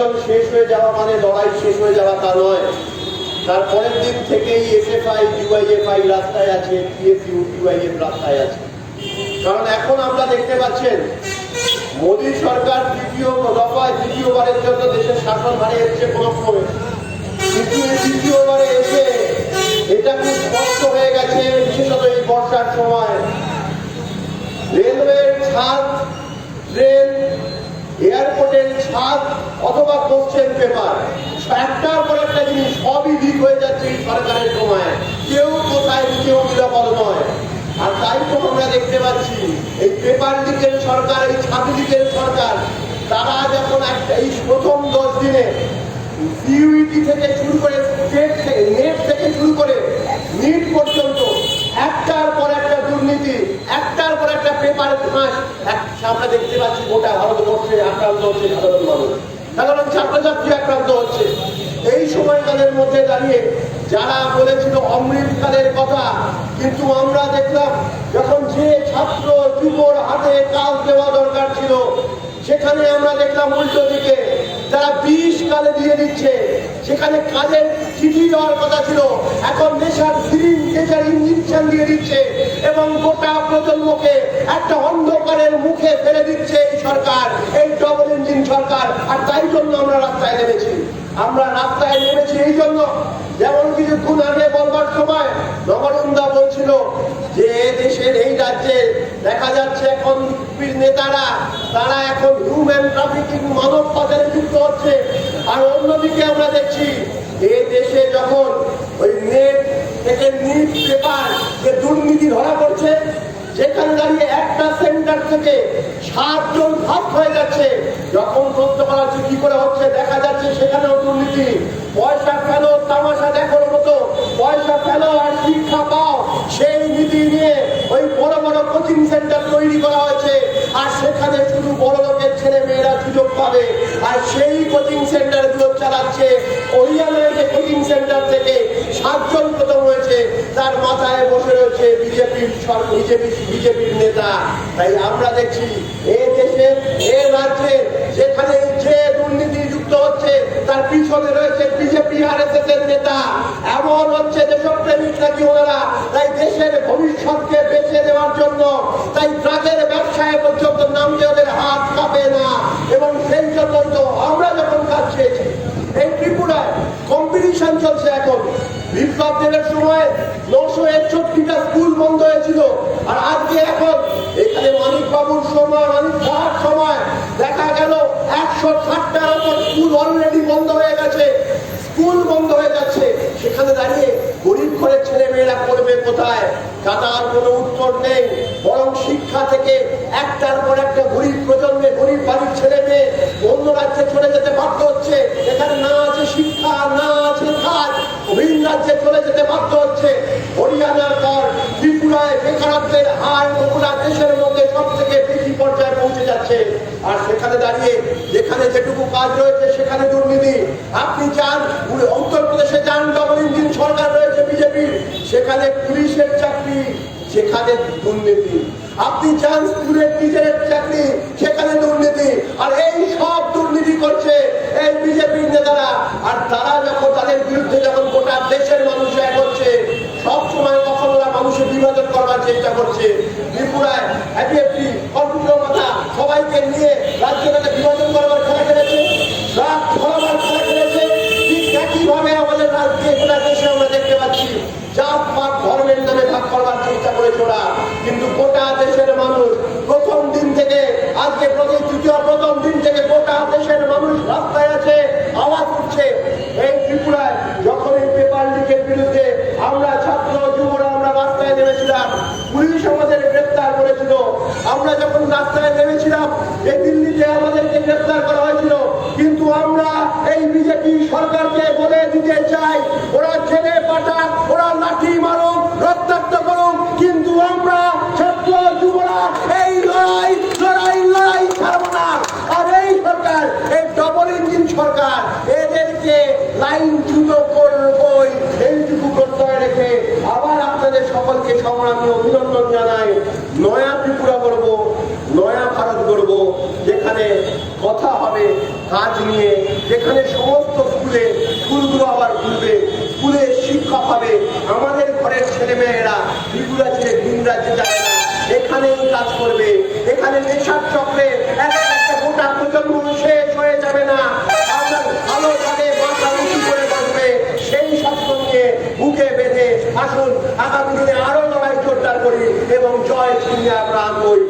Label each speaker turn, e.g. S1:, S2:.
S1: নির্বাচন শেষ হয়ে যাওয়া মানে লড়াই শেষ হয়ে যাওয়া তা নয়। তার পরের দিন থেকেই এসএফআই, ডিওয়াইএফআই রাস্তায় আছে পিএসইউ ডিওয়াইএফ রাস্তায় আছে। কারণ এখন আমরা দেখতে পাচ্ছেন, মোদী সরকার তৃতীয় দফায় তৃতীয়বারের জন্য দেশের শাসন হারে এসছে ক্রমে কিন্তু এই তৃতীয়বারে এসে এটা খুব স্পষ্ট হয়ে গেছে, বিশেষত এই বর্ষার সময়। রেলওয়ের ছাদ ট্রেন এয়ারপোর্টের ছাদ অথবা কোশ্চেন পেপার। একটার পর একটা জিনিস সবই লিক হয়ে যাচ্ছে সরকারের সময়। কেউ কোথায় কেউ নিরাপদ নয়। আর তাই তো আমরা দেখতে পাচ্ছি, এই পেপার লিকের সরকার, এই ছাদ লিকের সরকার, তারা যখন একটা এই প্রথম দশ দিনে সিইউটি থেকে শুরু করে স্টেট থেকে নেট থেকে শুরু করে নিট পর্যন্ত একটার পর একটা দুর্নীতি, একটার পর একটা পেপার ফাঁস আমরা দেখতে পাচ্ছি গোটা ভারতবর্ষে আক্রান্ত হচ্ছে সাধারণ মানুষ। সাধারণ ছাত্রছাত্রী আক্রান্ত হচ্ছে। এই সময়কালের মধ্যে দাঁড়িয়ে যারা বলেছিল অমৃতকালের কথা, কিন্তু আমরা দেখলাম যখন যে ছাত্র যুবর হাতে কাজ দেওয়া দরকার ছিল, সেখানে আমরা দেখলাম উল্টো দিকে যারা বিষ কালে দিয়ে দিচ্ছে, সেখানে কাজের চিঠি দেওয়ার কথা ছিল। এখন নেশার সিরিঞ্জ নেশার ইঞ্জেকশন দিয়ে দিচ্ছে এবং গোটা অন্ধকারের মুখে ফেলে দিচ্ছে এই সরকার, এই ডবল ইঞ্জিন সরকার, আর তাই জন্য আমরা রাস্তায় নেমেছি। আমরা রাস্তায় নেমেছি এই জন্য। যেমন কিছুক্ষণ আগে বলবার সময় নবরন্দা বলছিল যে দেশের এই রাজ্যে দেখা যাচ্ছে এখন নেতারা, তারা এখন হিউম্যান ট্রাফিকিং মানব পাচারে যুক্ত হচ্ছে। আর অন্যদিকে আমরা দেখছি এ দেশে যখন ওই নেট থেকে নিট পেপার যে দুর্নীতি ধরা পড়ছে, সেখানে দাঁড়িয়ে একটা সাতজন ভাগ হয়ে যাচ্ছে। যখন তথ্য করা কি করে হচ্ছে? দেখা যাচ্ছে সেখানেও দুর্নীতি। পয়সা ফেলো তামাশা দেখার মতো? পয়সা ফেলো আর শিক্ষা পাও? সেই নীতি নিয়ে ওই বড় বড় কোচিং সেন্টার তৈরি করা হয়েছে। আর সেখানে শুধু বড় লোকের ছেলে মেয়েরা সুযোগ পাবে। আর সেই কোচিং সেন্টারগুলো চালাচ্ছে। হরিয়ানার যে কোচিং সেন্টার থেকে সাতজন প্রথম হয়েছে। তার মাথায় বিজেপির বিজেপি বিজেপির নেতা। তাই আমরা দেখছি এই দেশে এই রাজ্যে যেখানে যে দুর্নীতি যুক্ত হচ্ছে, তার পিছনে রয়েছে বিজেপি আর এস এর নেতা। এমন হচ্ছে দেশপ্রেমিক নাকি ওনারা। তাই দেশের ভবিষ্যৎকে বেছে দেওয়ার জন্য, তাই ট্রাকের ব্যবসায় পর্যন্ত নামতে ওদের হাত কাঁপে না। এবং সেই জন্য আমরা যখন কাজ চেয়েছি এই ত্রিপুরায় কম্পিটিশন চলছে দেবের সময় নশো একষট্টিটা স্কুল বন্ধ হয়েছিল। আর আজকে এখন এখানে মানিক বাবুর সময়, মানিক সাহার সময়, দেখা গেল একশো ষাটটার ওপর স্কুল অলরেডি বন্ধ হয়ে গেছে। স্কুল বন্ধ হয়ে যাচ্ছে। সেখানে দাঁড়িয়ে গরিব ঘরের ছেলে মেয়েরা পড়বে কোথায়? দাদার কোনো উত্তর নেই। বরং শিক্ষা থেকে একটার পর একটা বাধ্য হচ্ছে হরিয়ানার পর ত্রিপুরায় বেকারত্বের হার গোটা দেশের মধ্যে সব থেকে বেশি পর্যায়ে পৌঁছে যাচ্ছে। আর সেখানে দাঁড়িয়ে যেখানে যেটুকু কাজ রয়েছে, সেখানে দুর্নীতি। আপনি চান উত্তরপ্রদেশে যান ডবল ইঞ্জিন সরকার রয়েছে বিজেপির সেখানে পুলিশের চাকরি, সেখানে দুর্নীতি। আপনি চান স্কুলের টিচারের চাকরি, সেখানে দুর্নীতি। আর এই সব দুর্নীতি করছে এই বিজেপির নেতারা। আর তারা যখন তাদের বিরুদ্ধে যখন গোটা দেশের মানুষ এক হচ্ছে সব সময় কখনো না মানুষের বিভাজন করবার চেষ্টা করছে। সবাইকে নিয়ে রাজ্যটাকে বিভাজন করবার খেলা খেলেছে। আমাদের দেশে আমরা দেখতে পাচ্ছি। পাত ধর্মের নামে ভাগ করবার চেষ্টা করেছে ওরা। কিন্তু গোটা দেশের মানুষ প্রথম দিন থেকে আজকে প্রথম তৃতীয় প্রথম দিন থেকে গোটা দেশের মানুষ রাস্তায় আছে আওয়াজ উঠছে এই ত্রিপুরায় যখন এই পেপার লিকের বিরুদ্ধে আমরা ছাত্র যুবরা আমরা রাস্তায় নেমেছিলাম পুলিশ আমাদের গ্রেপ্তার করেছিল। আমরা যখন রাস্তায় নেমেছিলাম, এই দিল্লিতে আমাদেরকে গ্রেপ্তার করা হয়েছিল। কিন্তু আমরা এই বিজেপি সরকারকে বলে দিতে চাই, ওরা জেলে পাঠাক ওরা লাঠি মারুক রক্তাক্ত করুক কিন্তু আমরা ছাত্র যুবরা এই লড়াই লড়াই লড়াই ছাড়ব না আর এই সরকার এই ডবল ইঞ্জিন সরকার এদেরকে লাইন দ্রুত করবই এইটুকু প্রত্যয় রেখে আবার আপনাদের সকলকে সংগ্রামী জানাই, নয়া ত্রিপুরা করব নয়া ভারত গড়ব, যেখানে কথা হবে, কাজ নিয়ে, যেখানে সমস্ত স্কুলে স্কুলগুলো আবার খুলবে স্কুলে শিক্ষক হবে আমাদের ঘরের ছেলেমেয়েরা ত্রিপুরা ছেড়ে ভিন রাজ্যে যাবে না। এখানেই কাজ করবে, এখানে নেশার চক্রে গোটা প্রজন্ম শেষ হয়ে যাবে না। আপনার মাথা উঁচু করে বসবে, সেই স্বপ্নকে বুকে বেঁধে আসুন, আগামী দিনে আরও করি এবং জয় ছিনিয়ে আমরা আনবই